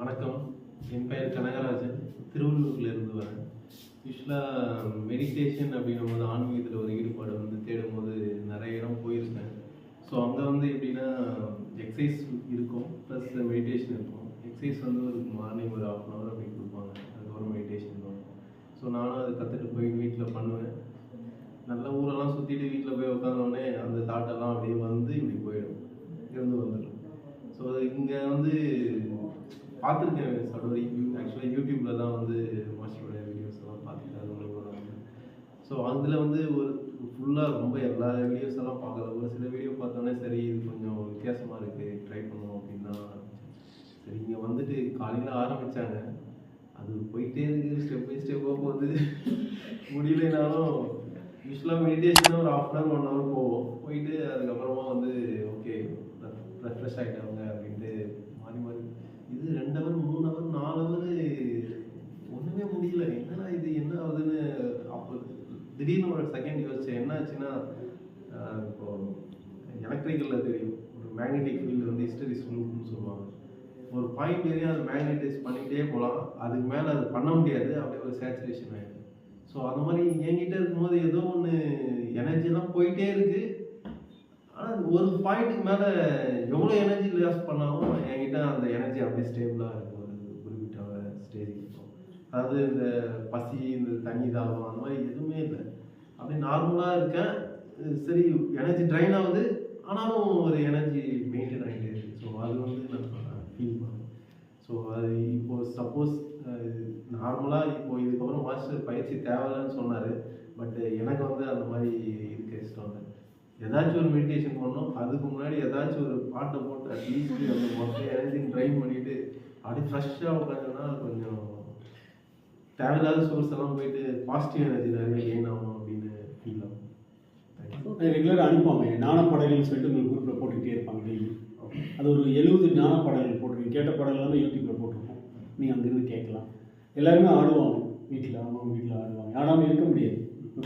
வணக்கம். என் பெயர் கனகராஜன். திருவள்ளூர்லேருந்து வரேன். யூஸ்வலாக மெடிடேஷன் அப்படின்னும் போது ஆன்மீகத்தில் ஒரு ஈடுபாடு வந்து தேடும் போது நிறைய இடம் போயிருக்கேன் ஸோ அங்கே வந்து எப்படின்னா எக்ஸசைஸ் இருக்கும். ப்ளஸ் மெடிடேஷன் இருக்கும். எக்ஸசைஸ் வந்து ஒரு மார்னிங் ஒரு ஹாஃப் அன் ஹவர் அப்படி கொடுப்பாங்க. அதுக்கப்புறம் மெடிடேஷன் இருக்கும் ஸோ நானும் அதை கற்றுட்டு போய் வீட்டில் பண்ணுவேன். நல்ல ஊரெல்லாம் சுற்றிட்டு வீட்டில் போய் உட்காந்து அந்த தாட்டெல்லாம் அப்படியே வந்து இப்படி போயிடும் இருந்து வந்துடும் ஸோ இங்கே வந்து பார்த்துருக்கேன் சடோரி ஆக்சுவலாக யூடியூப்பில் தான் வந்து மாஸ்டருடைய வீடியோஸ் எல்லாம் பார்த்துருக்கேன் அது மூலமாக ஸோ அதில் வந்து ஒரு ஃபுல்லாக ரொம்ப எல்லா வீடியோஸ் எல்லாம் பார்க்கல. ஒரு சில வீடியோ பார்த்தோன்னே சரி இது கொஞ்சம் வித்தியாசமாக இருக்குது ட்ரை பண்ணுவோம் அப்படின்னா சரி இங்கே வந்துட்டு காலையில் ஆரம்பித்தாங்க அது போயிட்டே இருக்குது ஸ்டெப் பை ஸ்டெப்பாக போகுது. முடியலைனாலும் யூஸ்வலாக மெடிடேஷனாக ஒரு half an hour one hour போவோம். போயிட்டு திடீர்னு ஒரு செகண்ட் யோசிச்சேன். என்ன ஆச்சுன்னா இப்போ எலக்ட்ரிக்கலில் தெரியும். ஒரு மேக்னெட்டிக் ஃபீல்டு வந்து ஹிஸ்டரிஸ் லூப்னு சொல்லுவாங்க. ஒரு பாயிண்ட் ஏரியா அது மேக்னடைஸ் பண்ணிகிட்டே போகலாம். அதுக்கு மேலே அது பண்ண முடியாது. அப்படியே ஒரு சேச்சுரேஷன் ஆகிடும் ஸோ அந்த மாதிரி என்கிட்ட இருக்கும்போது ஏதோ ஒன்று எனர்ஜிலாம் போயிட்டே இருக்குது ஆனால் ஒரு பாயிண்ட்டுக்கு மேலே எவ்வளோ எனர்ஜி லாஸ் பண்ணாலும் என்கிட்ட அந்த எனர்ஜி அப்படியே ஸ்டேபிளாக இருக்கும் ஒரு குறிப்பிட்ட ஸ்டேஜுக்கு அதாவது இந்த பசி இந்த தண்ணி தாகம் அந்த மாதிரி எதுவுமே இல்லை. அப்படியே நார்மலாக இருக்கேன். சரி எனர்ஜி ட்ரைன் ஆகுது. ஆனாலும் ஒரு எனர்ஜி மெயின்டைன் ஆகிட்டே இருக்குது ஸோ அது வந்து நான் ஃபீல் பண்ணேன் ஸோ அது இப்போது சப்போஸ் நார்மலாக இப்போ இதுக்கப்புறம் மாஸ்டர் பயிற்சி தேவையில்லைன்னு சொன்னார். பட் எனக்கு வந்து அந்த மாதிரி இருக்க இஷ்டம் இல்லை. ஏதாச்சும் ஒரு மெடிடேஷன் பண்ணோம் அதுக்கு முன்னாடி ஏதாச்சும் ஒரு பாட்டை போட்டு அட்லீஸ்ட் அந்த மொத்த எனர்ஜி ட்ரைன் பண்ணிவிட்டு அப்படியே ஃப்ரெஷ்ஷாக உட்காந்துன்னா கொஞ்சம் தேவையில்லாத சோர்ஸ் எல்லாம் போயிட்டு பாசிட்டிவ் எனர்ஜி நிறைய கெயின் ஆகும் அப்படின்னு ஃபீல் ஆகும். ரெகுலராக அனுப்புவாங்க. ஞானப்படங்கள்னு சொல்லிட்டு உங்களுக்கு குரூப்பில் போட்டுக்கிட்டே இருப்பாங்க டெய்லி அது ஒரு எழுபது ஞானப்படங்கள் போட்டிருக்கீங்க. கேட்ட எல்லாமே யூடியூப்பில் போட்டிருக்கோம் நீங்கள் அங்கேருந்து கேட்கலாம். எல்லாருமே ஆடுவாங்க. வீட்டில் அவங்க வீட்டில் ஆடுவாங்க. ஆடாமல் இருக்க முடியாது.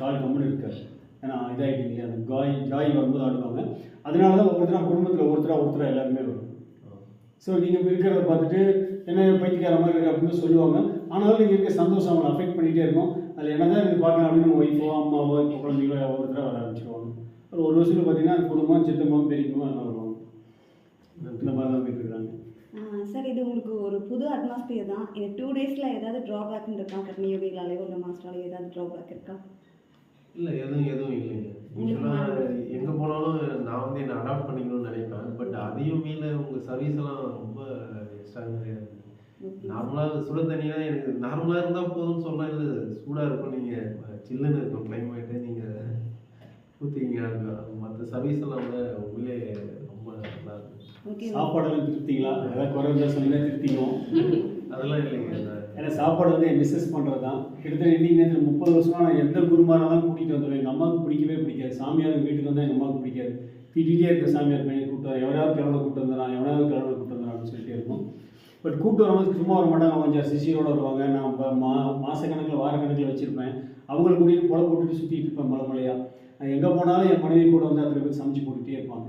கால் கம்முன்னு இருக்காது. ஏன்னா இதாகிட்டீங்க இல்லையா? அந்த காய் ஜாய் வரும்போது ஆடுவாங்க. அதனால தான் ஒவ்வொருத்தராக குடும்பத்தில் ஒருத்தராக ஒருத்தராக எல்லாருமே வரும் ஸோ நீங்கள் இருக்கிறத பார்த்துட்டு என்ன பைத்தியக்கார மாதிரி இருக்குது அப்படின்னு சொல்லுவாங்க. ஆனாலும் நீங்கள் இருக்க சந்தோஷம் அவங்களை அஃபெக்ட் பண்ணிகிட்டே இருக்கும். அதில் என்ன தான் இது பார்க்கலாம் அப்படின்னு நம்ம ஒய்ஃபோ அம்மாவோ இப்போ குழந்தைகளோ ஒருத்தராக வர ஆரம்பிச்சிருவாங்க. ஒரு ஒரு வருஷத்தில் பார்த்தீங்கன்னா குடும்பம் சித்தமாக பெரியமாக என்ன வருவாங்க. இந்த மாதிரி தான் போயிட்டு சார் இது உங்களுக்கு ஒரு புது அட்மாஸ்பியர் தான். இந்த டூ டேஸில் ஏதாவது ட்ராபேக்னு இருக்கா? கர்மயோகிகளாலேயோ இல்லை மாஸ்டராலேயோ ஏதாவது ட்ராபேக் இருக்கா? இல்லை எதுவும் எதுவும் இல்லைங்க. யூஸ்வலாக எங்கே போனாலும் நான் வந்து என்னை அடாப்ட் பண்ணிக்கணும்னு நினைப்பேன். பட் அதையும் மீற உங்கள் சர்வீஸ் எல்லாம் ரொம்ப எக்ஸ்ட்ராடினரியாக இருக்குது நார்மலாக சுட தண்ணினா எனக்கு நார்மலாக இருந்தால் போதும்னு சொன்னா இல்லை சூடாக இருக்கும். நீங்கள் சில்லுன்னு இருக்கும் கிளைமேட்டு நீங்கள் ஊற்றிங்க மற்ற சர்வீஸ் எல்லாம் விட உங்களே ரொம்ப நல்லா இருக்கும். சாப்பாடெல்லாம் திருப்திங்களா? ஏதாவது குறை இருந்தால் சொன்னீங்கன்னா திருப்திக்கும் அதெல்லாம் இல்லைங்க ஏன்னா சாப்பாடு வந்து மிஸ்ஸஸ் பண்ணுறது தான் கிட்டத்தட்ட இன்னைக்கு நேரத்தில் முப்பது வருஷமா நான் எந்த குருமாராலும் கூட்டிகிட்டு வந்துடுவேன் எங்கள் அம்மாவுக்கு பிடிக்கவே பிடிக்காது. சாமியார் வீட்டுக்கு வந்தால் எங்கள் அம்மாவுக்கு பிடிக்காது. திட்டிகிட்டே இருக்க சாமியார் பையன் கூப்பிட்டு வர எவனாவது கிழமை கூப்பிட்டு வந்துடுறான். எவனாவது கிழமை கூப்பிட்டு வந்துடுறான் அப்படின்னு சொல்லிட்டே இருக்கும் பட் கூப்பிட்டு வரும்போது சும்மா வர மாட்டாங்க. கொஞ்சம் சிசியோட வருவாங்க. நான் இப்போ மா மாதக்கணக்கில் வாரக்கணக்கில் வச்சுருப்பேன். அவங்களை கூட்டிகிட்டு புல போட்டுட்டு சுற்றிட்டு இருப்பேன் மலை மலையாக எங்கே போனாலும் என் மனைவி கூட வந்து அத்தனை பேர் சமைச்சு போட்டுகிட்டே இருப்பாங்க.